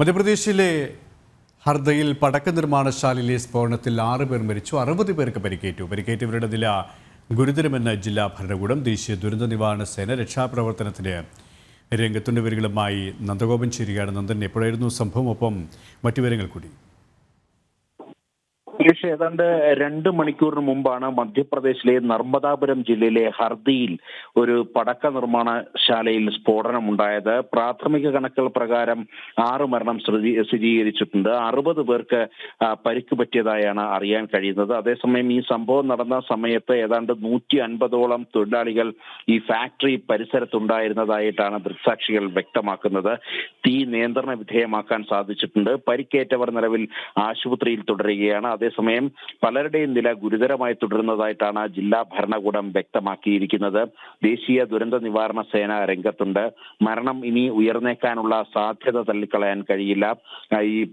മധ്യപ്രദേശിലെ ഹർദയിൽ പടക്ക നിർമ്മാണശാലയിലെ സ്ഫോടനത്തിൽ ആറ് പേർ മരിച്ചു അറുപത് പേർക്ക് പരിക്കേറ്റു. പരിക്കേറ്റവരുടെ നില ഗുരുതരമെന്ന് ജില്ലാ ഭരണകൂടം ദേശീയ ദുരന്ത നിവാരണ സേന രക്ഷാപ്രവർത്തനത്തിന് രംഗത്തുണ്ട്. വിവരങ്ങളുമായി നന്ദഗോപൻ ചേരുകയാണ്. നന്ദൻ എപ്പോഴായിരുന്നു സംഭവം? ഒപ്പം മറ്റു വിവരങ്ങൾ കൂടി. സുരേഷ് ഏതാണ്ട് രണ്ട് മണിക്കൂറിന് മുമ്പാണ് മധ്യപ്രദേശിലെ നർമ്മദാപുരം ജില്ലയിലെ ഹർദിയിൽ ഒരു പടക്ക നിർമ്മാണശാലയിൽ സ്ഫോടനമുണ്ടായത്. പ്രാഥമിക കണക്കുകൾ പ്രകാരം ആറ് മരണം സ്ഥിരീകരിച്ചിട്ടുണ്ട്. അറുപത് പേർക്ക് പരിക്ക് പറ്റിയതായാണ് അറിയാൻ കഴിയുന്നത്. അതേസമയം ഈ സംഭവം നടന്ന സമയത്ത് ഏതാണ്ട് നൂറ്റി അൻപതോളം തൊഴിലാളികൾ ഈ ഫാക്ടറി പരിസരത്തുണ്ടായിരുന്നതായിട്ടാണ് ദൃക്സാക്ഷികൾ വ്യക്തമാക്കുന്നത്. തീ നിയന്ത്രണ വിധേയമാക്കാൻ സാധിച്ചിട്ടുണ്ട്. പരിക്കേറ്റവർ നിലവിൽ ആശുപത്രിയിൽ തുടരുകയാണ്. അതേസമയം പലരുടെയും നില ഗുരുതരമായി തുടരുന്നതായിട്ടാണ് ജില്ലാ ഭരണകൂടം വ്യക്തമാക്കിയിരിക്കുന്നത്. ദേശീയ ദുരന്ത നിവാരണ സേന രംഗത്തുണ്ട്. മരണം ഇനി ഉയർന്നേക്കാനുള്ള സാധ്യത തള്ളിക്കളയാൻ കഴിയില്ല. ഈ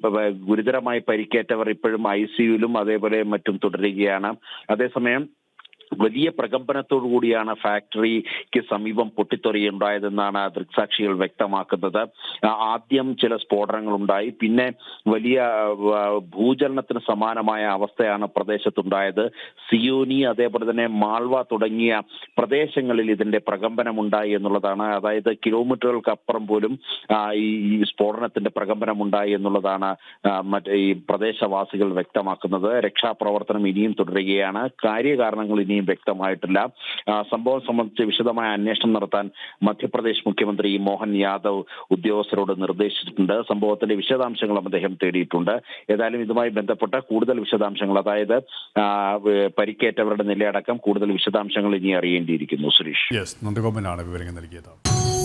ഗുരുതരമായി പരിക്കേറ്റവർ ഇപ്പോഴും ഐ സിയുലും അതേപോലെ മറ്റും തുടരുകയാണ്. അതേസമയം വലിയ പ്രകമ്പനത്തോടു കൂടിയാണ് ഫാക്ടറിക്ക് സമീപം പൊട്ടിത്തെറിയുണ്ടായതെന്നാണ് ദൃക്സാക്ഷികൾ വ്യക്തമാക്കുന്നത്. ആദ്യം ചില സ്ഫോടനങ്ങൾ ഉണ്ടായി പിന്നെ വലിയ ഭൂചലനത്തിന് സമാനമായ അവസ്ഥയാണ് പ്രദേശത്തുണ്ടായത്. സിയോനി അതേപോലെ തന്നെ മാൾവ തുടങ്ങിയ പ്രദേശങ്ങളിൽ ഇതിന്റെ പ്രകമ്പനം ഉണ്ടായി എന്നുള്ളതാണ്. അതായത് കിലോമീറ്ററുകൾക്കപ്പുറം പോലും ഈ സ്ഫോടനത്തിന്റെ പ്രകമ്പനം ഉണ്ടായി എന്നുള്ളതാണ് മറ്റേ ഈ പ്രദേശവാസികൾ വ്യക്തമാക്കുന്നത്. രക്ഷാപ്രവർത്തനം ഇനിയും തുടരുകയാണ്. കാര്യകാരണങ്ങൾ ഇനിയും വ്യക്തമായിട്ടില്ല. ആ, സംഭവം സംബന്ധിച്ച് വിശദമായ അന്വേഷണം നടത്താൻ മധ്യപ്രദേശ് മുഖ്യമന്ത്രി മോഹൻ യാദവ് ഉദ്യോഗസ്ഥരോട് നിർദ്ദേശിച്ചിട്ടുണ്ട്. സംഭവത്തിന്റെ വിശദാംശങ്ങളും അദ്ദേഹം തേടിയിട്ടുണ്ട്. ഏതായാലും ഇതുമായി ബന്ധപ്പെട്ട കൂടുതൽ വിശദാംശങ്ങൾ അതായത് പരിക്കേറ്റവരുടെ നിലയടക്കം കൂടുതൽ വിശദാംശങ്ങൾ ഇനി അറിയേണ്ടിയിരിക്കുന്നു. സുരേഷ്. നന്ദഗോപനാണ് വിവരങ്ങൾ നൽകിയത്.